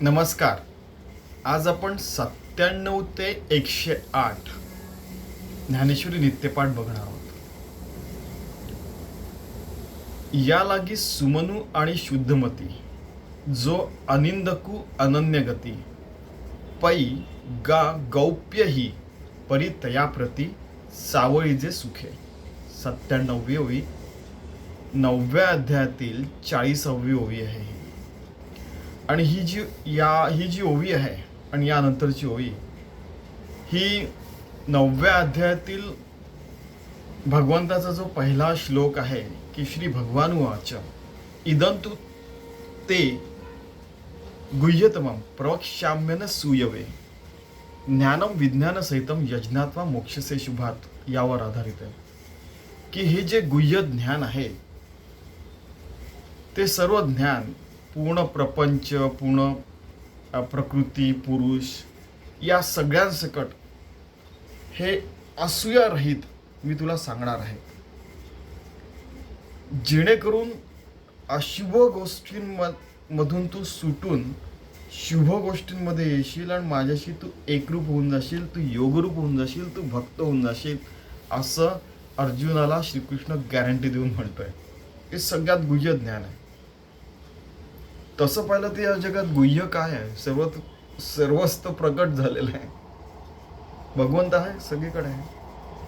नमस्कार. आज आपण सत्त्याण्णव ते एकशे आठ ज्ञानेश्वरी नित्यपाठ बघणार आहोत. या लागी सुमनू आणि शुद्धमती जो अनिंदकू अनन्य गती पै गा गौप्य ही परी तयाप्रती सावळीचे सुखे. सत्त्याण्णवी ओवी नवव्या अध्यायातील चाळीसावी ओवी आहे ही. आणि ही जी या ही जी ओवी आहे आणि यानंतरची ओवी ही नवव्या अध्यायातील भगवंताचा जो पहिला श्लोक आहे की श्री भगवान वाच इदंतु ते गुह्यतमं प्रवक्षाम्यन सूयवे ज्ञानम विज्ञान सहितम यज्ञात्वा मोक्षसे शुभात यावर आधारित आहे. की हे जे गुह्य ज्ञान आहे ते सर्व ज्ञान पूर्ण प्रपंच पूर्ण प्रकृती पुरुष या सगळ्यांसकट हे असूयारहित मी तुला सांगणार आहे. जेणेकरून अशुभ गोष्टींमधून तू सुटून शुभ गोष्टींमध्ये येशील आणि माझ्याशी तू एकरूप होऊन जाशील तू योगरूप होऊन जाशील तू भक्त होऊन जाशील असं अर्जुनाला श्रीकृष्ण गॅरंटी देऊन म्हणतोय. हे सगळ्यात गुह्य ज्ञान आहे. तसं पाहिलं तर या जगात गुह्य काय आहे? सर्व सर्वस्त प्रकट झालेलं आहे. भगवंत आहे सगळीकडे आहे.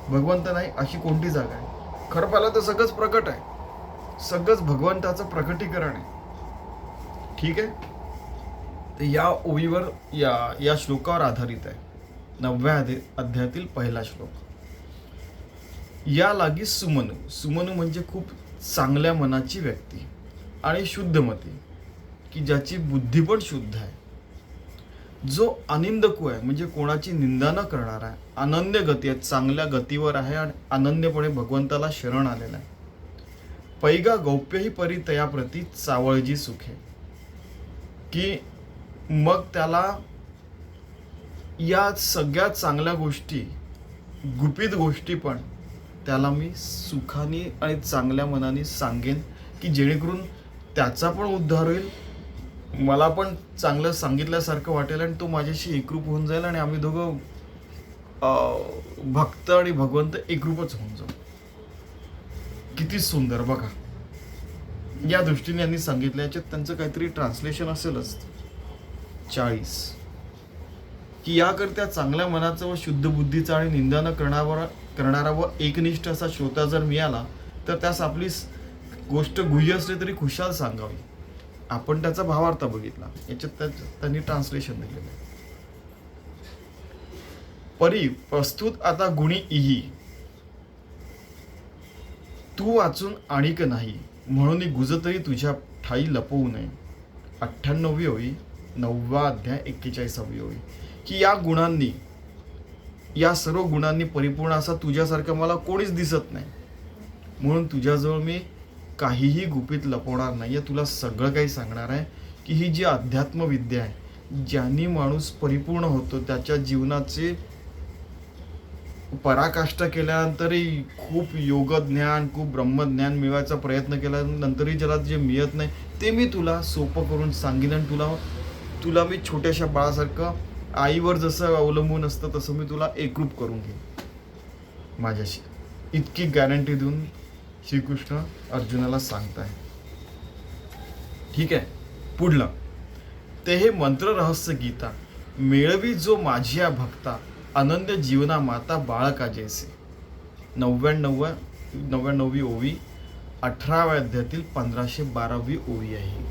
भगवंत नाही अशी कोणती जागा आहे? खरं पाहिलं तर सगळंच प्रकट आहे. सगळंच भगवंताचं प्रकटीकरण आहे. ठीक आहे? तर या ओळीवर या या श्लोकावर आधारित आहे. नवव्या अध्यायातील पहिला श्लोक. या लागी सुमनू. सुमनू म्हणजे खूप चांगल्या मनाची व्यक्ती आणि शुद्धमती की ज्याची बुद्धी पण शुद्ध आहे. जो अनिंदकू आहे म्हणजे कोणाची निंदा न करणारा आहे अनन्य गती आहे चांगल्या गतीवर आहे आणि अनन्यपणे भगवंताला शरण आलेला आहे. पैगा गौप्यही परी तयाप्रती चावळजी सुखे. की मग त्याला या सगळ्या चांगल्या गोष्टी गुपित गोष्टी पण त्याला मी सुखाने आणि चांगल्या मनाने सांगेन की जेणेकरून त्याचा पण उद्धार होईल मला पण चांगलं सांगितल्यासारखं वाटेल आणि तो माझ्याशी एकरूप होऊन जाईल आणि आम्ही दोघं भक्त आणि भगवंत एकरूपच होऊन जाऊ. किती सुंदर बघा. या दृष्टीने यांनी सांगितलं याच्यात त्यांचं काहीतरी ट्रान्सलेशन असेलच. चाळीस. की याकरता चांगल्या मनाचा व शुद्ध बुद्धीचा आणि निंदा न करणारा करणारा व एकनिष्ठ असा श्रोता जर मिळाला तर त्यास आपली गोष्ट गुह्य असली तरी खुशाल सांगावी. आपण त्याचा भावार्थ बघितला. याच्यात त्या- त्यांनी ट्रान्सलेशन दिलेलं आहे. परी प्रस्तुत आता गुणी इही. तू वाचून आणिक नाही म्हणून गुजतरी तुझ्या ठाई लपवू नये. अठ्ठ्याण्णवी होई नववा अध्याय एक्केचाळीसावी होई. की या गुणांनी या सर्व गुणांनी परिपूर्ण असा तुझ्यासारखं मला कोणीच दिसत नाही. म्हणून तुझ्याजवळ मी काहीही गुपित लपवणार नाही आहे तुला सगळं काही सांगणार आहे की ही जी अध्यात्मविद्या आहे ज्यांनी माणूस परिपूर्ण होतो त्याच्या जीवनाचे पराकाष्ठा केल्यानंतरही खूप योगज्ञान खूप ब्रह्मज्ञान मिळवायचा प्रयत्न केल्यानंतरही ज्याला जे मिळत नाही ते मी तुला सोपं करून सांगेन आणि तुला तुला मी छोट्याशा बाळासारखं आईवर जसं अवलंबून असतं तसं मी तुला एकरूप करून घेईन. माझ्याशी इतकी गॅरंटी देऊन श्रीकृष्ण अर्जुनाला सांगताय. ठीक आहे पुढलं. ते हे मंत्र रहस्य गीता मेळवी जो माझ्या भक्ता अनन्य जीवना माता बाळका जैसे. नव्याण्णव नव्याण्णवी ओवी अठराव्या अध्यायातील पंधराशे बारावी ओवी आहे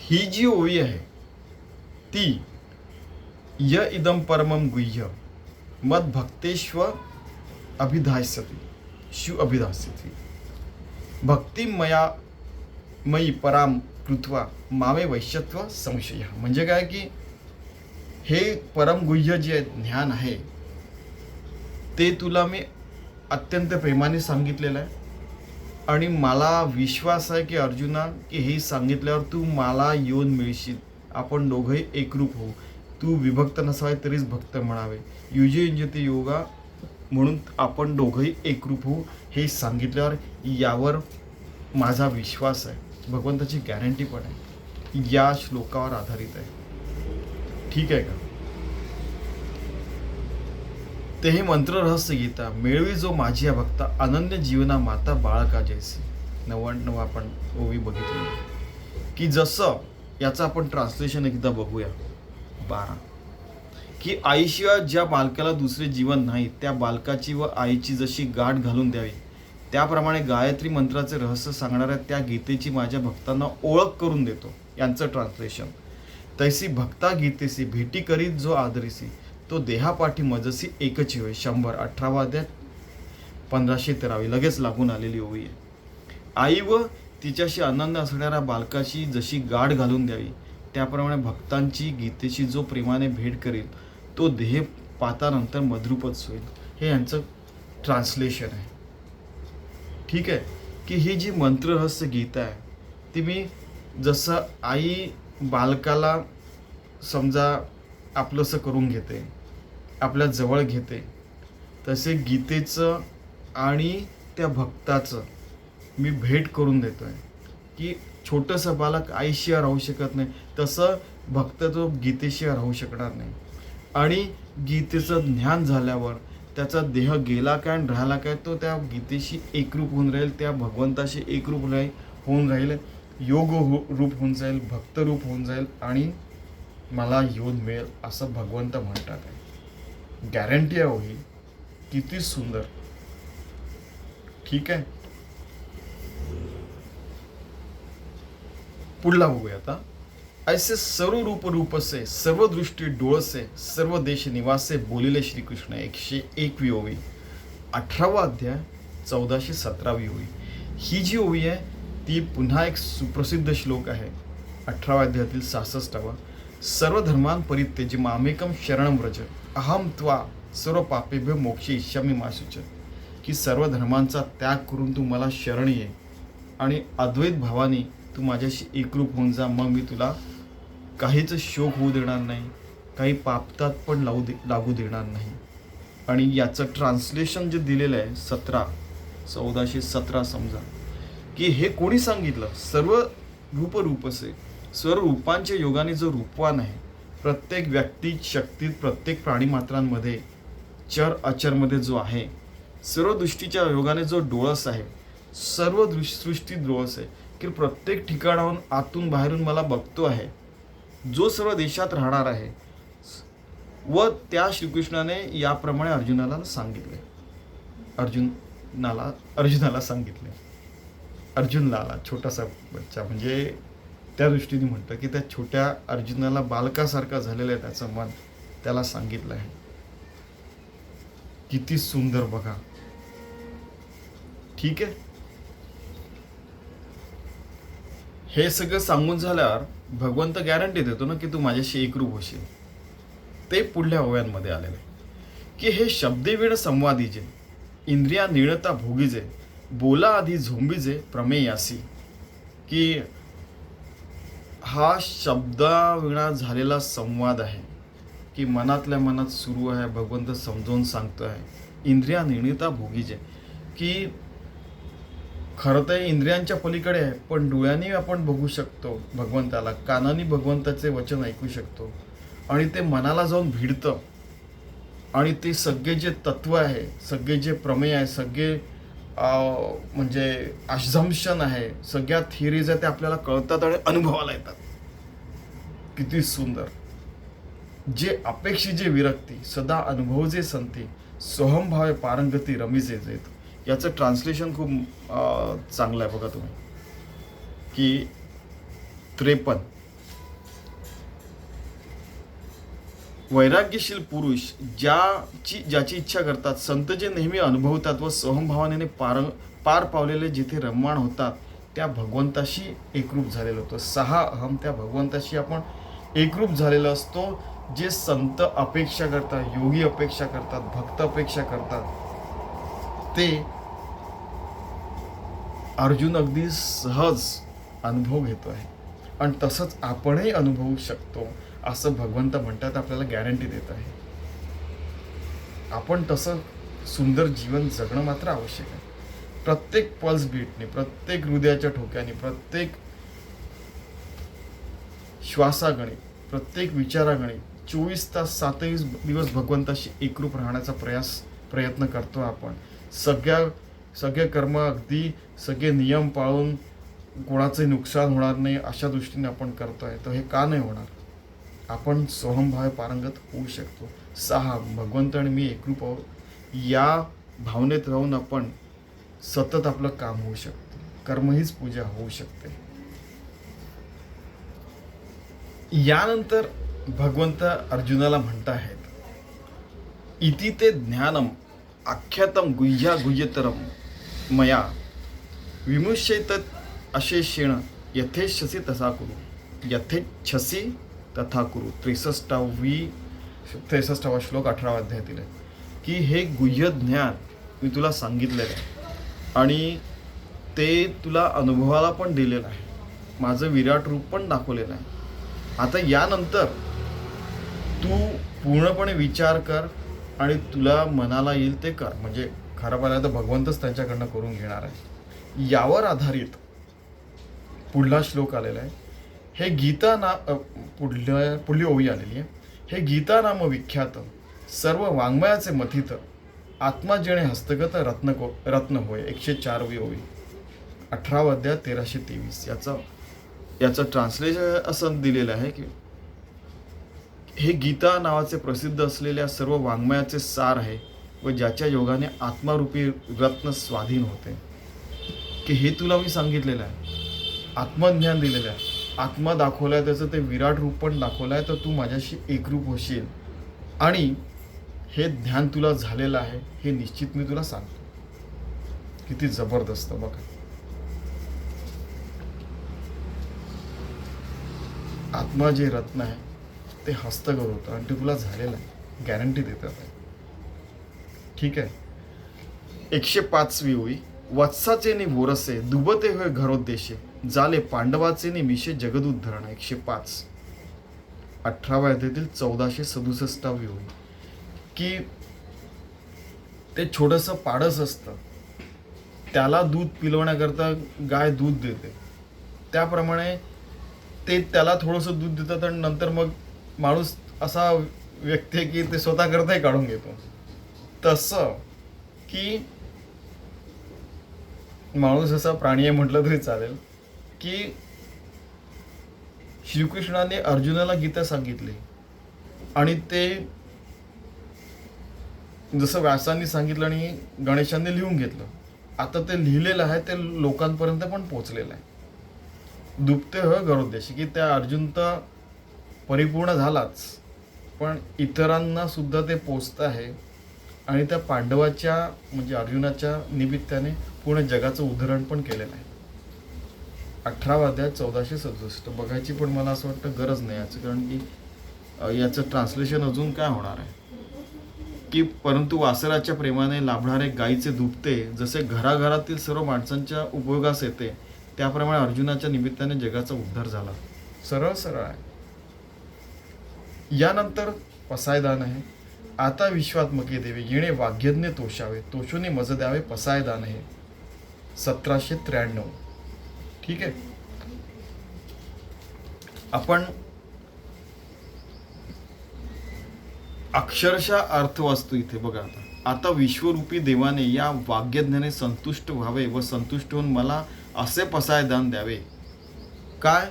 ही. जी ओवी आहे ती य इदम परमम गुह्य मद भक्तेश्व अभिधास्यती. शिव अभिधास्यती भक्ती मया मयी पराम कृत्वा मामे वैश्यत्व संशय। म्हणजे काय की हे परमगुह्य जे ज्ञान आहे ते तुला मी अत्यंत प्रेमाने सांगितलेलं आहे. आणि मला विश्वास आहे की अर्जुना की हे सांगितल्यावर तू मला येऊन मिळशील. आपण दोघंही एकरूप होऊ. तू विभक्त नसावे तरीच भक्त म्हणावे. युजे युंजते योगा म्हणून आपण दोघंही एकरूप होऊ हे सांगितल्यावर यावर माझा विश्वास आहे. भगवंताची गॅरंटी पण आहे. या श्लोकावर आधारित आहे. ठीक आहे का? ते हे मंत्र रहस्य गीता. मेळवी जो माझी भक्ता अनन्य जीवना माता बाळका जैसी. नव्याण्णव आपण ओवी बघितली. की जसं याचं आपण ट्रान्सलेशन एकदा बघूया. बारा. की आईशिवाय ज्या बालकाला दुसरे जीवन नाही त्या बालकाची व आईची जशी गाठ घालून द्यावी. त्याप्रमाणे गायत्री मंत्राचे रहस्य सांगणाऱ्या त्या गीतेची माझ्या भक्तांना ओळख करून देतो. यांचं ट्रान्सलेशन तैसी भक्ता गीतेसी भेटी करीत जो आदरीसी तो देहापाठी मजसी एकची होय. शंभर अठरावा अध्याय पंधराशे तेरावी. लगेच लागून आलेली ओवी आहे. आई व तिच्याशी आनंद असणाऱ्या बालकाशी जशी गाठ घालून द्यावी त्याप्रमाणे भक्तांची गीतेशी जो प्रेमाने भेट करेल तो देह पातानंतर मधुरूपच होईल. हे यांचं ट्रान्सलेशन आहे. ठीक आहे? की ही जी मंत्ररहस्य गीता आहे ती मी जसं आई बालकाला समजा आपलंसं करून घेते आपल्या जवळ घेते तसे गीतेचं आणि त्या भक्ताचं मी भेट करून देतो आहे की छोटंसं बालक आईशिवाय राहू शकत नाही तसं भक्त तो गीतेशिवाय राहू शकणार नाही. आणि गीतेचं ज्ञान झाल्यावर त्याचा देह गेला काय आणि राहिला काय तो त्या गीतेशी एकरूप होऊन राहील त्या भगवंताशी एकरूप राहील होऊन राहील योग हो- रूप होऊन जाईल भक्तरूप होऊन जाईल आणि मला योग मिळेल असं भगवंत म्हणतात. आहे गॅरंटी आहे हो ही. किती सुंदर. ठीक आहे? पुढला बघूया आता. ऐसे सर्व रूप रूपसे सर्व दृष्टी डोळसे सर्व देश निवासे बोलिले श्रीकृष्ण एकशे एकवी ओवी. अठरावा अध्याय चौदाशे सतरावी ओवी. ही जी ओवी आहे ती पुन्हा एक सुप्रसिद्ध श्लोक आहे. अठराव्या अध्यायातील सहासष्टावा. सर्व धर्मान परित्यज मामेकम शरण व्रज. अहम त्वा सर्व पापेभ्य मोक्षी इच्छामी मासुच की सर्व धर्मांचा त्याग करून तू मला शरण ये. आणि अद्वैत भावाने तू माझ्याशी एकरूप होऊन जा मग मी तुला काहीच शोक होऊ देणार नाही काही पापतात पण लावू दे लागू देणार नाही. आणि याचं ट्रान्सलेशन जे दिलेलं आहे सतरा चौदाशे सतरा समजा की हे कोणी सांगितलं? सर्व रूप रूपसे सर्व रूपांच्या योगाने जो रूपवान आहे प्रत्येक व्यक्तीत शक्तीत प्रत्येक प्राणीमात्रांमध्ये चर अचरमध्ये जो आहे सर्व दृष्टीच्या योगाने जो डोळस आहे सर्व दृश सृष्टीत डोळस आहे की प्रत्येक ठिकाणाहून आतून बाहेरून मला बघतो आहे जो सर्व देशात राहणार आहे. व त्या श्रीकृष्णाने याप्रमाणे अर्जुनाला सांगितले. अर्जुनाला अर्जुनाला सांगितले. अर्जुनला छोटासा बच्चा म्हणजे त्या दृष्टीने म्हणतं की त्या छोट्या अर्जुनाला बालकासारखा झालेलं आहे त्याचं मन त्याला सांगितलं आहे. किती सुंदर बघा. ठीक आहे? हे सगळं सांगून झाल्यावर भगवंत गॅरंटी देतो ना की तू माझ्याशी एकरूप होशील. ते पुढल्या ओव्यांमध्ये आलेले. की हे शब्देवीण संवादीजे इंद्रिया निळता भोगीजे बोला आधी झोंबीजे प्रमेयासी की हा शब्दाविणा झालेला संवाद आहे. की मनातल्या मनात सुरू आहे भगवंत समजावून सांगतो आहे इंद्रिया निर्णिता भोगीजे. की खरं तर इंद्रियांच्या पलीकडे आहे पण डोळ्यांनी आपण बघू शकतो भगवंताला कानाने भगवंताचे वचन ऐकू शकतो. आणि ते मनाला जाऊन भिडतं. आणि ते सगळे जे तत्व आहे सगळे जे प्रमेय आहे सगळे म्हणजे अझम्शन आहे सगळ्या थिअरीज आहे ते आपल्याला कळतात आणि अनुभवाला येतात. किती सुंदर. जे अपेक्षी जे विरक्ती सदा अनुभव जे संती सोहमभावे पारंगती रमीजे जेत. याचं ट्रान्सलेशन खूप चांगलं आहे बघा तुम्ही. की त्रेपन्न वैराग्यशील पुरुष ज्याची ज्याची इच्छा करतात संत जे नेहमी अनुभवतात व सोहमभावाने पार पार पावलेले जिथे रममाण होतात त्या भगवंताशी एकरूप झालेलं होतं. सहा अहम त्या भगवंताशी आपण एकरूप झालेलो असतो जे संत अपेक्षा करतात योगी अपेक्षा करतात भक्त अपेक्षा करतात. ते अर्जुन अगदी सहज अनुभव घेतो आहे. आणि तसंच आपणही अनुभवू शकतो असं भगवंत म्हणतात आपल्याला गॅरंटी देत आहे. आपण तसं सुंदर जीवन जगणं मात्र आवश्यक आहे. प्रत्येक पल्स बीटने प्रत्येक हृदयाच्या ठोक्याने प्रत्येक श्वासागणित प्रत्येक विचारागणित चोवीस तास सातवीस दिवस भगवंताशी एकरूप राहण्याचा प्रयास प्रयत्न करतो आपण. सगळ्या सगळे कर्म अगदी सगळे नियम पाळून कोणाचे नुकसान होणार नाही अशा दृष्टीने आपण करतोय. तर हे का नाही होणार? आपण सोहमभाव पारंगत होऊ शकतो. सहा भगवंत आणि मी एकरूप आहोत. या भावनेत राहून आपण सतत आपलं काम होऊ शकते. कर्म हीच पूजा होऊ शकते. यानंतर भगवंत अर्जुनाला म्हणत आहेत इति ते ज्ञानम आख्यातम गुह्या गुह्यतरम. मया विमुष्येत अशेषेण यथेच्छसी तसा करू। यथेच्छसी तथा करू। त्रेसष्टावी त्रेसष्टावा श्लोक अठरावा अध्यायातील आहे। की हे गुह्य ज्ञान मी तुला सांगितलेलं आहे आणि ते तुला अनुभवाला पण दिलेलं आहे। माझं विराट रूप पण दाखवलेलं आहे। आता यानंतर तू पूर्णपणे विचार कर आणि तुला मनाला येईल ते कर। म्हणजे खरं पाहिलं तर भगवंतच त्यांच्याकडनं करून घेणार आहे. यावर आधारित पुढला श्लोक आलेला आहे. हे गीता ना पुढल्या पुढली ओळी आलेली आहे. हे गीता नाम विख्यात सर्व वाङ्मयाचे मथित आत्मा जेणे हस्तगत रत्न को रत्न होय. एकशे चारवी ओळी अठरावा अध्याय तेराशे तेवीस. याचं याचं ट्रान्सलेशन असं दिलेलं आहे की हे गीता नावाचे प्रसिद्ध असलेल्या सर्व वाङ्मयाचे सार आहे. व ज्याच्या योगाने आत्मारूपी रत्न स्वाधीन होते. की हे तुला मी सांगितलेलं आहे. आत्मज्ञान दिलेलं आहे. आत्मा दाखवलाय त्याचं ते विराट रूप पण दाखवलंय तर तू माझ्याशी एकरूप होशील. आणि हे ध्यान तुला झालेलं आहे हे निश्चित मी तुला सांगतो. किती जबरदस्त बघा. आत्मा जे रत्न आहे ते हस्तगत होतं आणि ते तुला झालेलं आहे. गॅरंटी देतात. आहे ठीक आहे. एकशे पाचवी होई. वत्साचे नि वोरसे दुबते होय घरोद्देशे झाले पांडवाचे नि मिशे जगदुद्धरण एकशे पाच. अठराव्या येथील चौदाशे सदुसष्टावी होई. की ते छोटंसं पाडस असतं. त्याला दूध पिलवण्याकरता गाय दूध देते. त्याप्रमाणे ते त्याला थोडंसं दूध देतात आणि नंतर मग माणूस असा व्यक्ती आहे की ते स्वतःकरताही काढून घेतो. तसं की माणूस असा प्राणी आहे म्हटलं तरी चालेल की श्रीकृष्णाने अर्जुनाला गीता सांगितली. आणि ते जसं व्यासांनी सांगितलं आणि गणेशांनी लिहून घेतलं. आता ते लिहिलेलं आहे ते लोकांपर्यंत पण पोचलेलं आहे. दुपते हो गरोद्देश की त्या अर्जुन तर परिपूर्ण झालाच पण इतरांना सुद्धा ते पोचत आहे. आणि त्या पांडवाच्या म्हणजे अर्जुनाच्या निमित्ताने पूर्ण जगाचं उदाहरण पण केलेलं आहे. अठरा अध्याय चौदाशे सदुसष्ट. बघायची पण मला असं वाटतं गरज नाही याचं कारण की याचं ट्रान्सलेशन अजून काय होणार आहे? की परंतु वासराच्या प्रेमाने लाभणारे गायीचे दुपते जसे घराघरातील सर्व माणसांच्या उपयोगास येते त्याप्रमाणे अर्जुनाच्या निमित्ताने जगाचा उद्धार झाला. सरळ सरळ आहे. यानंतर पसायदान आहे. आता विश्वात्मके देवे येणे वाग्यज्ञ तोषावे तोषोने मज द्यावे पसायदान आहे सतराशे त्र्याण्णव. ठीक आहे? आपण अक्षरशः अर्थ वाचतो इथे बघा आता. आता विश्वरूपी देवाने या वाग्यज्ञाने संतुष्ट व्हावे व संतुष्ट होऊन मला असे पसायदान द्यावे. काय?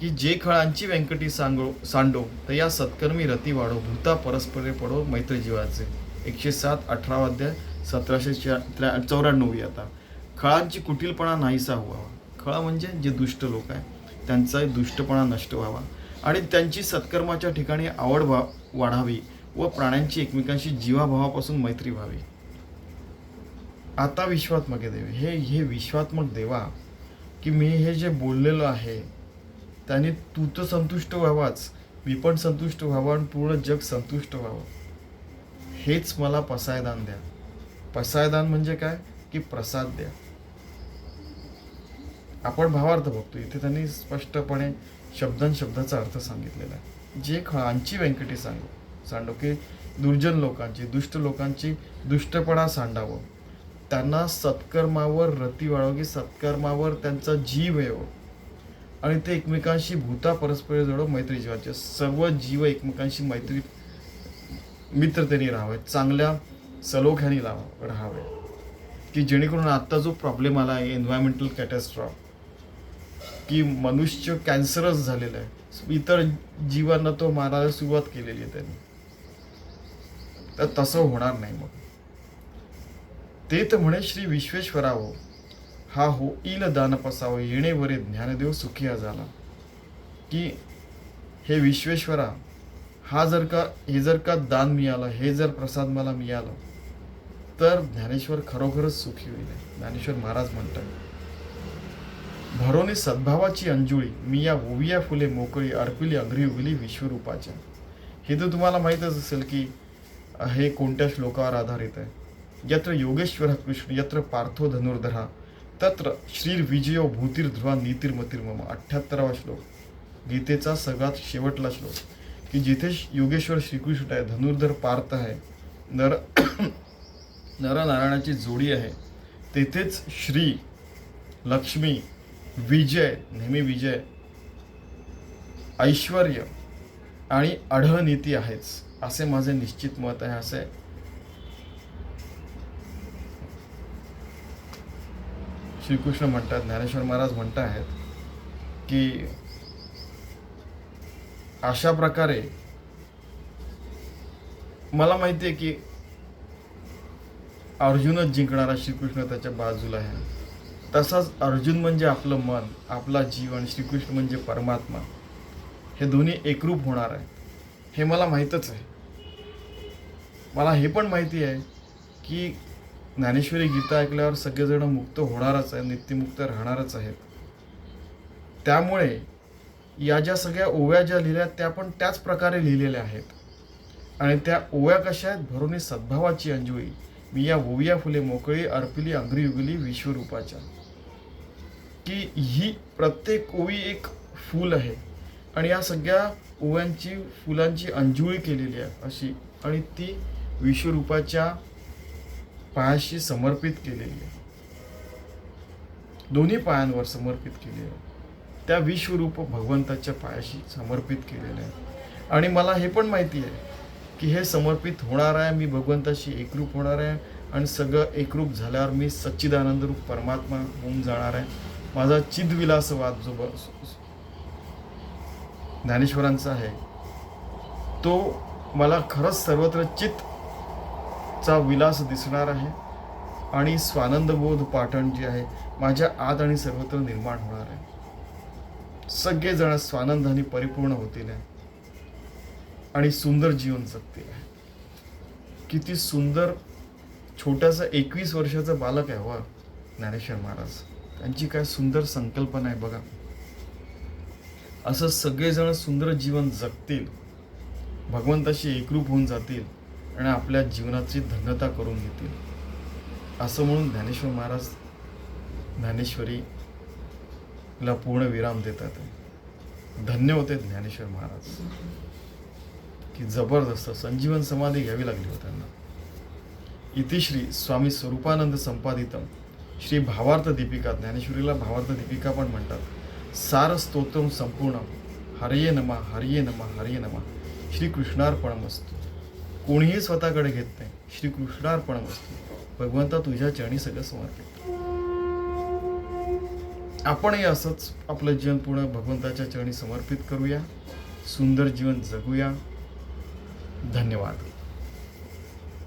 की जे खळांची व्यंकटी सांगो सांडो तर या सत्कर्मी रती वाढो भूता परस्परे पडो मैत्री जीवाचे. एकशे सात अठरा अध्याय सतराशे त्र्या चौऱ्याण्णव आता. खळांची कुटीलपणा नाहीसा व्हावा. खळा म्हणजे जे दुष्ट लोक आहे त्यांचा दुष्टपणा नष्ट व्हावा. आणि त्यांची सत्कर्माच्या ठिकाणी आवड व्हा वाढावी व प्राण्यांची एकमेकांशी जीवाभावापासून मैत्री व्हावी. आता विश्वात्मक देव. हे हे विश्वात्मक देवा की मी हे जे बोललेलं आहे त्याने तू तर संतुष्ट व्हावाच मी पण संतुष्ट व्हावं आणि पूर्ण जग संतुष्ट व्हावं. हेच मला पसायदान द्या. पसायदान म्हणजे काय? की प्रसाद द्या. आपण भावार्थ बघतो इथे त्यांनी स्पष्टपणे शब्दन शब्दाचा अर्थ सांगितलेला आहे. जे खळांची व्यंकटी सांगू सांडो की दुर्जन लोकांची दुष्ट लोकांची दुष्टपणा सांडावं. त्यांना सत्कर्मावर रती वाळव की सत्कर्मावर त्यांचा जीव येवो. आणि ते एकमेकांशी भूता परस्पर जवळ मैत्री जीवाचे. सर्व जीव एकमेकांशी मैत्री मित्रतेने राहावे. चांगल्या सलोख्याने राहा राहावे. की जेणेकरून आत्ता जो प्रॉब्लेम आला आहे एन्व्हायरमेंटल कॅटॅस्ट्रॉफ की मनुष्य कॅन्सरस झालेला आहे. इतर जीवांना तो मारायला सुरुवात केलेली आहे त्यांनी. तर तसं होणार नाही मग. ते तर म्हणे श्री विश्वेश्वरा हो हो होईल दान येणेवरे ज्ञानदेव सुखिया झाला. की हे विश्वेश्वरा हा जर का हे जर का दान मिळालं हे जर प्रसाद मला मिळालं तर ज्ञानेश्वर खरोखरच सुखी होईल ज्ञानेश्वर महाराज म्हणतात. भरोने सद्भावाची अंजुळी मी या ओविया फुले मोकळी अर्पिली अग्री उगली विश्वरूपाच्या. हे तर तुम्हाला माहीतच असेल की हे कोणत्या श्लोकावर आधारित आहे? यत्र योगेश्वर कृष्ण यत्र पार्थो धनुर्धरा तत्र श्रीर विजयो भूतिर्ध्रुवा नीतिर्मतिर्मम अठ्ठ्याहत्तरावा श्लोक. गीतेचा सगळ्यात शेवटला श्लोक. की जिथे योगेश्वर श्रीकृष्ण आहे धनुर्धर पार्थ आहे नर नरनारायणाची जोडी आहे तेथेच श्री लक्ष्मी विजय नेहमी विजय ऐश्वर आणि अढळ नीती आहेच असे माझे निश्चित मत आहे असे श्रीकृष्ण म्हणतात ज्ञानेश्वर महाराज म्हणत आहेत की अशा प्रकारे मला माहिती आहे की अर्जुनच जिंकणारा श्रीकृष्ण त्याच्या बाजूला आहे. तसाच अर्जुन म्हणजे आपलं मन आपला जीवन श्रीकृष्ण म्हणजे परमात्मा. हे दोन्ही एकरूप होणार आहे. हे मला माहीतच आहे. मला हे पण माहिती आहे की ज्ञानेश्वरी गीता ऐकल्यावर सगळेजण मुक्त होणारच आहे नित्यमुक्त राहणारच आहेत. त्यामुळे या ज्या सगळ्या ओव्या ज्या लिहिल्या त्या पण त्याच प्रकारे लिहिलेल्या आहेत. आणि त्या ओव्या कशा आहेत? भरोनी सद्भावाची अंजुळी मी या ओविया फुले मोकळी अर्पिली अंगरी उगली विश्वरूपाच्या. की ही प्रत्येक ओवी एक फूल आहे. आणि या सगळ्या ओव्यांची फुलांची अंजुळी केलेली आहे अशी. आणि ती विश्वरूपाच्या पायाशी समर्पित केलेली आहे. दोन्ही पायांवर समर्पित केली आहे. त्या विश्वरूप भगवंताच्या पायाशी समर्पित केलेलं आहे. आणि मला हे पण माहिती आहे की हे समर्पित होणार आहे मी भगवंताशी एकरूप होणार आहे आणि सगळं एकरूप झाल्यावर मी सच्चिदानंद रूप परमात्मा होऊन जाणार आहे. माझा चिदविलासवाद जो ब- ज्ञानेश्वरांचा आहे तो मला खरंच सर्वत्र चित चा विलास दिसणार आहे आणि स्वानंदबोध पाठण जे आहे माझ्या आत आणि सर्वत्र निर्माण होणार आहे. सगळेजण स्वानंदाने परिपूर्ण होतील आहे आणि सुंदर जीवन जगतील आहे. किती सुंदर छोटासा एकवीस वर्षाचा बालक आहे वा ज्ञानेश्वर महाराज. त्यांची काय सुंदर संकल्पना आहे बघा. असं सगळेजण सुंदर जीवन जगतील. भगवंताशी एकरूप होऊन जातील. आणि आपल्या जीवनाची धन्यता करून घेतील. असं म्हणून ज्ञानेश्वर महाराज ज्ञानेश्वरीला पूर्ण विराम देतात. धन्य होते ज्ञानेश्वर महाराज. की जबरदस्त संजीवन समाधी घ्यावी लागली हो त्यांना. इतिश्री स्वामी स्वरूपानंद संपादितम. श्री भावार्थ दीपिका ज्ञानेश्वरीला भावार्थ दीपिका पण म्हणतात. सार स्तोत्रम संपूर्ण. हरिये नमा हरिये नमा हरिये नमा. श्री कृष्णार्पणमस्तू. कोणीही स्वतःकडे घेत नाही. श्रीकृष्णार्पण वस्तू. भगवंता तुझ्या चरणी सगळं समर्पित. आपणही असंच आपलं जीवन पूर्ण भगवंताच्या चरणी समर्पित करूया. सुंदर जीवन जगूया. धन्यवाद.